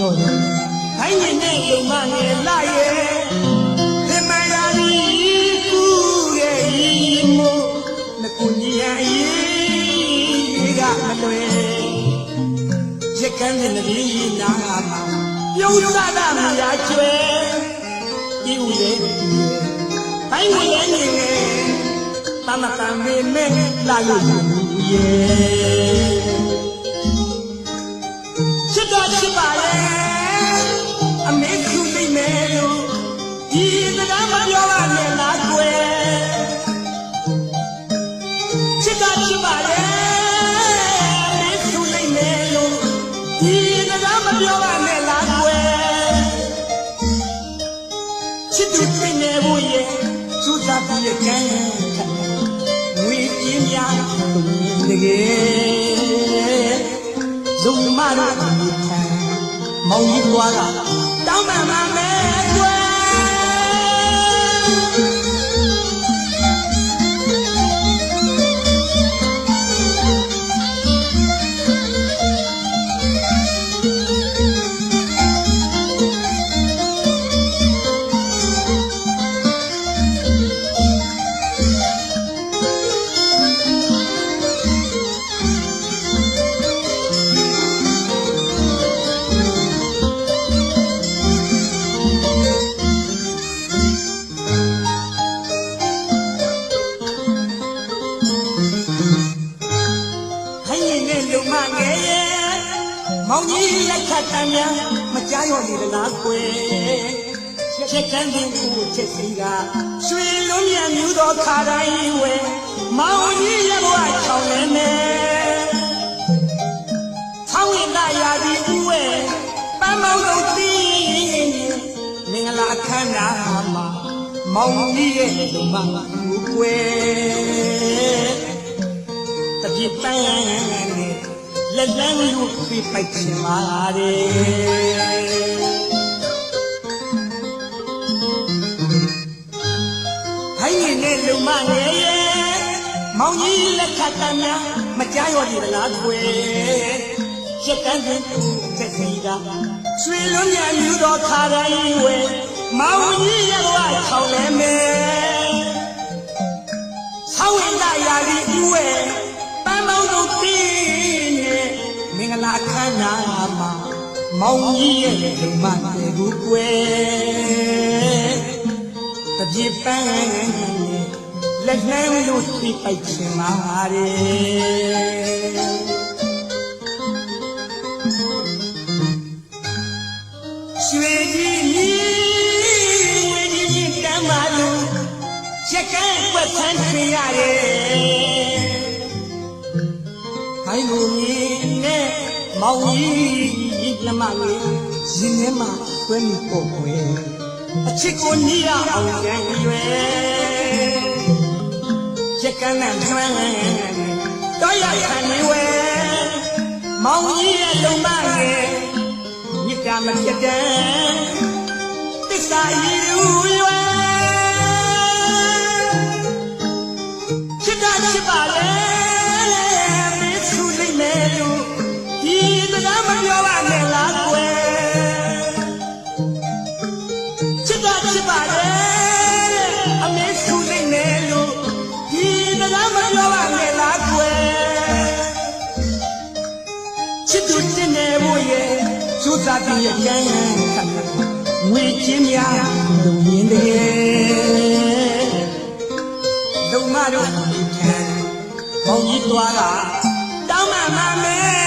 တော်တယ်ဘိုင်းနေနဲ့လုံမငယ်လာရဲ့ဒီမယာရီကူရဲ့ဤမို့နကုညီရဲ့အရေးကမလွယ်ရက်ကန်းတဲ့နဒီနာမှာပြုံးစားတာမရကျွဲဒီဦးရဲ့ဘိုင်းနေရဲ့နေတမတန်မေမဲလာလို့ရဲ့ ပြောပါနဲ့လားကွယ်ချစ်သူသိနေဖို့ရဲ့သူသားပြည့်ကဲငွေပြင်းများတကယ်လုံမတို့အမိခံမောင်ကြီးကွာကတောင်းပန်ပါမယ်ကွယ် မောင်ကြီးလက်ခတ်တမ်းများမကြားရောနေလားကွယ်ချက်ကန်းတဲ့ကိုချက်စီကရွှေလုံးမြမျိုးတော်ခါတိုင်းဝဲမောင်ကြီးရဲ့ဘဝချောင်းလဲနေဆောင်းရင်သာရာဒီဦးဝဲပန်းမောင်တို့တီးမင်္ဂလာအခမ်းအနားမှာမောင်ကြီးရဲ့လုံမကိုကွယ်တပြစ်ပန်းနဲ့ လက်လန်းလူပြပိုက်ချင်ပါလေဟိုင်းနေနဲ့လုံမငယ်ရဲ့မောင်ကြီးလက်ခတ်တမ်းများမကြားရော်ဒီလားကွယ်ရက်ကန်းတဲ့ချက်စီကရွှေလုံးမြမြူတော်ခါတိုင်းဝဲမောင်ကြီးရဲ့ဘဝချောင်းလဲမယ်ဆောင်းဝင်လာရာဒီဦးဝဲ ပန်းမောင်းတို့တင်းနဲ့မင်္ဂလာခမ်းနာမှာမောင်ကြီးရဲ့ဒုမတဲ့ကိုကွယ်တပြစ်ပန်းနဲ့လက်နှမ်းလို့ပြပိုက်ချင်ပါရဲ့ရွှေကြီးမြည်ဝေကြီးကြီးတမ်းပါလို့ချက်ကန်းပွက်ဆန်းချင်ရတယ်။ ဟိုင်းလူကြီးနဲ့မောင်ကြီးလက်မလေးရင်ထဲမှာတွဲမိပေါ်ွယ်အချစ်ကိုနီးရအောင်ကြံရွယ်ချက်ကန်းနဲ့ထွန်းတော့ရခံနေဝဲမောင်ကြီးရဲ့လုံမငယ်မြစ်တာမပြတ်တဲ့တစ္ဆာယူရွယ်ချစ်တာချစ်ပါလေ တိရဲ့ကျမ်းငွေချင်းများလုံရင်းတကယ်လုံမတို့ဒီကျမ်းဘောင်းကြီးသွားတာတောင်းမှမှာမယ်